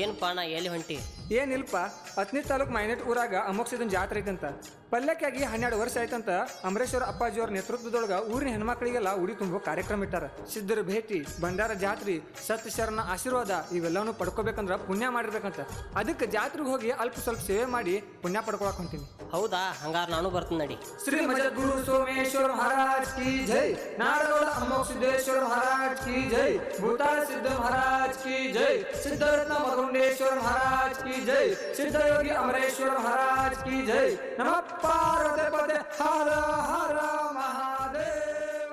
ಏನಪ್ಪ ಪಾಣ ಎಲ್ಲಿ ಹೊಂಟಿ? ಏನಿಲ್ಪ ಹತ್ತನೇ ತಾಲೂಕು ಮೈನೆಟ್ ಊರಾಗ ಅಮೋಕ್ಷದನ್ ಜಾತ್ರೆ ಐತಂತ. ಪಲ್ಯಕ್ಕಾಗಿ ಹನ್ನೆರಡು ವರ್ಷ ಆಯ್ತಂತ ಅಮರೇಶ್ವರ ಅಪ್ಪಾಜಿಯವ್ರ ನೇತೃತ್ವದೊಳಗ ಊರಿನ ಹೆಣ್ಮಕ್ಳಿಗೆಲ್ಲ ಉಡಿ ತುಂಬೋ ಕಾರ್ಯಕ್ರಮ ಇಟ್ಟಾರ. ಸಿದ್ಧರ ಭೇಟಿ ಭಂಡಾರ ಜಾತ್ರಿ ಸತ್ಯ ಶರಣ ಆಶೀರ್ವಾದ ಇವೆಲ್ಲವನ್ನೂ ಪಡ್ಕೋಬೇಕಂದ್ರ ಪುಣ್ಯ ಮಾಡಿರ್ಬೇಕಂತ. ಅದಕ್ಕೆ ಜಾತ್ರೆಗೆ ಹೋಗಿ ಅಲ್ಪ ಸ್ವಲ್ಪ ಸೇವೆ ಮಾಡಿ ಪುಣ್ಯ ಪಡ್ಕೊಳಕ್ ಹೊಂತೀನಿ ಹೌದಾ? ಹಂಗಾರ ನಾನು ಬರ್ತೀನಿ ನಡಿ. ಶ್ರೀ ಗುರು ಸೋಮೇಶ್ವರ ಮಹಾರಾಜ್ ಕಿ ಜೈ. ನಾಡೋಳ ಅಮೋಕ್ಷ ಸಿದ್ದೇಶ್ವರ ಮಹಾರಾಜ್ ಕಿ ಜೈ. ಭೂತಾಳ ಸಿದ್ಧ ಮಹಾರಾಜ್ ಕಿ ಜೈ. ಸಿದ್ಧರತ್ನ ಮಗುಂಡೇಶ್ವರ ಮಹಾರಾಜ್ ಕಿ ಜೈ ಸಿದ್ಧಯೋಗಿ ಅಮರೇಶ್ವರ ಮಹಾರಾಜ್ ಕಿ ಜೈ ನಮ ಪಾರ್ವತಿ ಪದೇ ಹರ ಹರ ಮಹಾದೇವ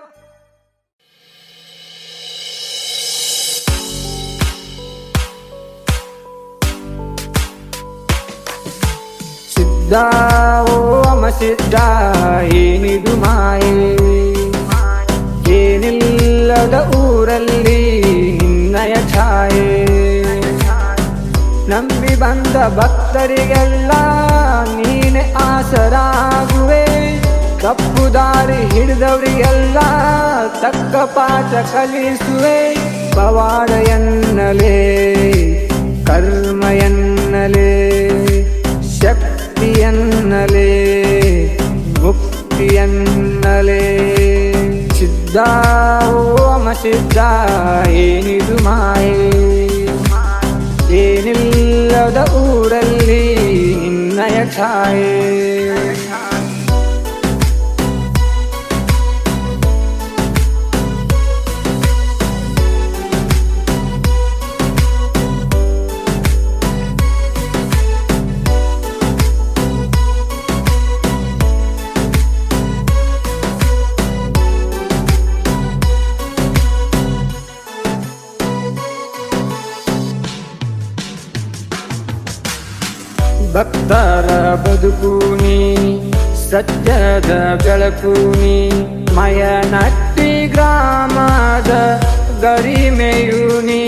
ಸಿದ್ಧ ಓಮ ಸಿದ್ಧ ಏನಿದು ನಂಬಿ ಬಂದ ಭಕ್ತರಿಗೆಲ್ಲ ನೀನೆ ಆಸರಾಗುವೆ. ತಪ್ಪು ದಾರಿ ಹಿಡಿದವರಿಗೆಲ್ಲ ತಕ್ಕ ಪಾಠ ಕಲಿಸುವೆ. ಪವಾಡ ಎನ್ನಲೇ, ಕರ್ಮ ಎನ್ನಲೇ ಶಕ್ತಿಯನ್ನಲೇ ಮುಕ್ತಿಯನ್ನಲೇ ಸಿದ್ಧ ಓಮ ಸಿದ್ಧ, ಏನಿದು ಮಾಯೆ? ಏನಿಲ್ಲದ ಊರಲ್ಲಿ ನಿನ್ನಯ ಛಾಯೆ ಭಕ್ತರ ಬದುಕೂನಿ ಸತ್ಯದ ಬೆಳಕೂನಿ ಮಯನಟ್ಟಿ ಗ್ರಾಮದ ಗರಿಮೆಯೂನಿ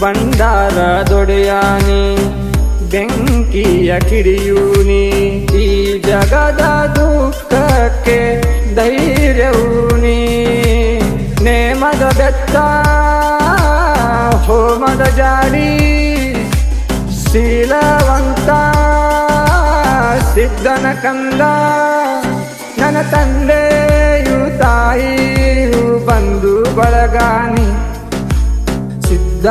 ಬಂಡಾರ ದೊಡೆಯಾನಿ ಬೆಂಕಿಯ ಕಿಡಿಯೂನಿ ಈ ಜಗದ ದುಃಖಕ್ಕೆ ಧೈರ್ಯವೂನಿ ನೇಮದ ಬೆತ್ತ ಹೋಮದ ಜಾಡಿ. ಶೀಲವಂತ, ಸಿದ್ಧನ ಕಂದ, ನನ್ನ ತಂದೆಯು ತಾಯಿಯು ಬಂದು ಬಳಗಾನಿ. ಸಿದ್ಧ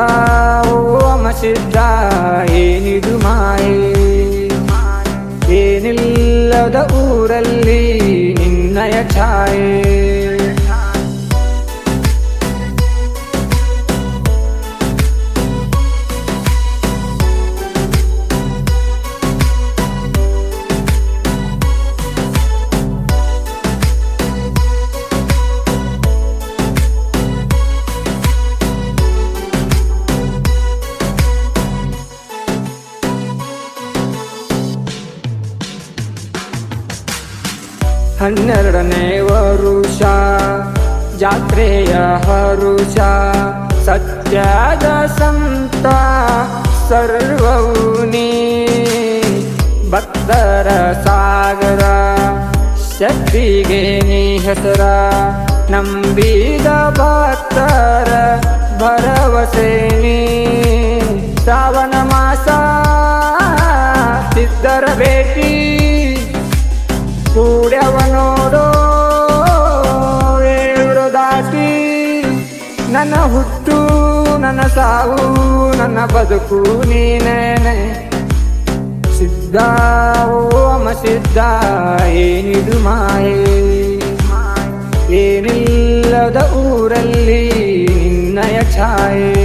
ಓಮ ಸಿದ್ಧ, ಏನಿದು ಮಾಯೆ? ಏನಿಲ್ಲದ ಊರಲ್ಲಿ ನಿನ್ನಯ ಛಾಯೆ? ಹನ್ನೆರಡನೇ ವರುಷ, ಜಾತ್ರೆಯ ಹರುಷ ಸತ್ಯದ ಸಂತ, ಸರ್ವವು ನೀ. ಭಕ್ತರ ಸಾಗರ, ಶಕ್ತಿಗೆ ನೀ ಹೆಸರ, ನಂಬಿದ ಭಕ್ತರ ಭರವಸೆ ನೀ. ಶ್ರಾವಣ ಮಾಸ, ಸಿದ್ಧರ ಭೇಟಿ. ಕೂಡ್ಯವ ನೋಡೋ ಏಳು ದಾಟಿ ನನ್ನ ಹುಟ್ಟು, ನನ್ನ ಸಾವು, ನನ್ನ ಬದುಕು ನೀನೇನೆ. ಸಿದ್ಧ ಓಮ ಸಿದ್ಧ, ಏನಿದು ಮಾಯೆ? ಏನಿಲ್ಲದ ಊರಲ್ಲಿ ನಿನ್ನಯ ಛಾಯೆ.